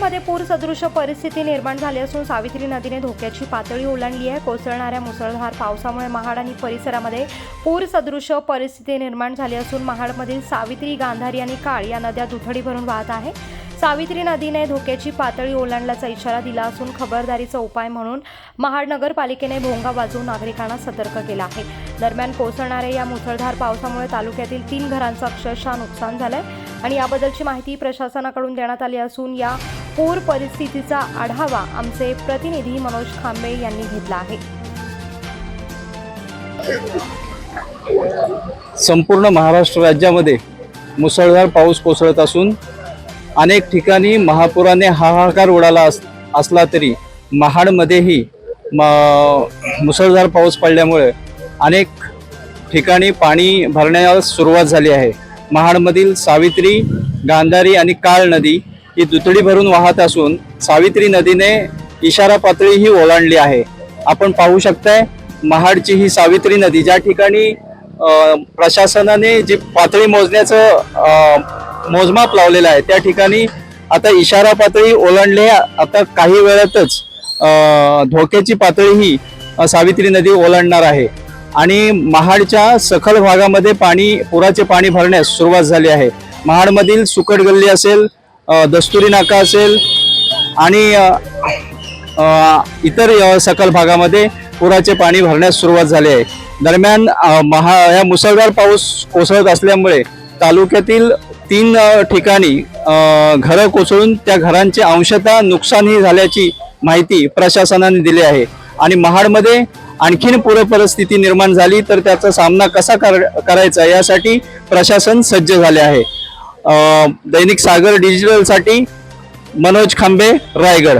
पूर सदृश परिस्थिती निर्माण झाली असून सावित्री नदीने धोक्याची पातळी ओलांडली आहे. कोसळणाऱ्या मुसळधार पावसामुळे महाड आणि परिसरामध्ये पूर सदृश परिस्थिती निर्माण झाली असून महाडमधील सावित्री गांधारी आणि काळ या नद्या दुथडी भरून वाहत आहे. सावित्री नदीने धोक्याची पातळी ओलांडल्याचा इशारा दिला असून खबरदारीचा उपाय म्हणून महाड नगरपालिकेने भोंगा वाजवून नागरिकांना सतर्क केला आहे. दरम्यान कोसळणाऱ्या या मुसळधार पावसामुळे तालुक्यातील तीन घरांचं अक्षरशः नुकसान झालंय. आणि याबद्दलची माहिती प्रशासनाकडून देण्यात आली असून या पूर परिस्थितीचा आढावा आमचे प्रतिनिधी मनोज खांबे यांनी घेतला आहे. संपूर्ण महाराष्ट्र राज्यामध्ये मुसळधार पाऊस कोसळत असून अनेक ठिकाणी महापुराने हाहाकार उडाला अस असला तरी महाडमध्येही म मुसळधार पाऊस पडल्यामुळे अनेक ठिकाणी पाणी भरण्यास सुरुवात झाली आहे. महाडमधील सावित्री गांधारी आणि काळ नदी ही दुथडी भरून वाहत असून सावित्री नदीने इशारा पातळी ही ओलांडली आहे. आपण पाहू शकताय महाडची ही सावित्री नदी ज्या ठिकाणी प्रशासनाने जी पातळी मोजण्याचं मोजमाप लावलेलं आहे त्या ठिकाणी आता इशारा पातळी ओलांडली आता काही वेळातच धोक्याची पातळी ही सावित्री नदी ओलांडणार आहे. आणि महाडच्या सखल भागामध्ये पाणी पुराचे पाणी भरण्यास सुरुवात झाली आहे. महाडमधील सुकट गल्ली असेल दस्तुरी नाका असेल आणि इतर सकल भागामध्ये पुराचे पाणी भरण्यास सुरुवात झाली आहे. दरम्यान महा या मुसळधार पाऊस कोसळत असल्यामुळे तालुक्यातील तीन ठिकाणी घरं कोसळून त्या घरांचे अंशतः नुकसानही झाल्याची माहिती प्रशासनाने दिली आहे. आणि महाडमध्ये आणखीन पूर परिस्थिती निर्माण झाली तर त्याचा सामना कसा कर करायचा यासाठी प्रशासन सज्ज झाले आहे. दैनिक सागर डिजिटलसाठी मनोज खांबे रायगड.